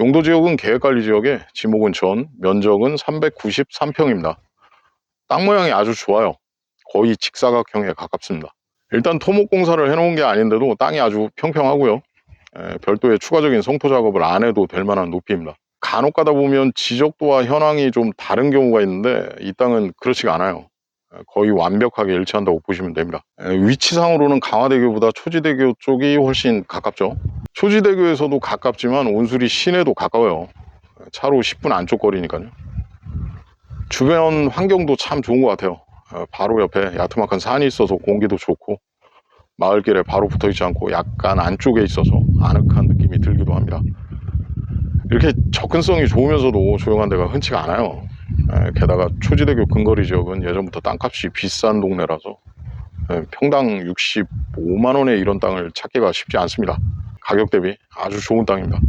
용도 지역은 계획관리 지역에 지목은 전, 면적은 393평입니다. 땅 모양이 아주 좋아요. 거의 직사각형에 가깝습니다. 일단 토목 공사를 해놓은 게 아닌데도 땅이 아주 평평하고요. 에, 별도의 추가적인 성토 작업을 안 해도 될 만한 높이입니다. 간혹 가다 보면 지적도와 현황이 좀 다른 경우가 있는데 이 땅은 그렇지가 않아요. 에, 거의 완벽하게 일치한다고 보시면 됩니다. 에, 위치상으로는 강화대교보다 초지대교 쪽이 훨씬 가깝죠. 초지대교에서도 가깝지만 온수리 시내도 가까워요. 차로 10분 안쪽 거리니까요. 주변 환경도 참 좋은 것 같아요. 어, 바로 옆에 야트막한 산이 있어서 공기도 좋고 마을길에 바로 붙어 있지 않고 약간 안쪽에 있어서 아늑한 느낌이 들기도 합니다. 이렇게 접근성이 좋으면서도 조용한 데가 흔치가 않아요. 에, 게다가 초지대교 근거리 지역은 예전부터 땅값이 비싼 동네라서 에, 평당 65만 원에 이런 땅을 찾기가 쉽지 않습니다. 가격 대비 아주 좋은 땅입니다.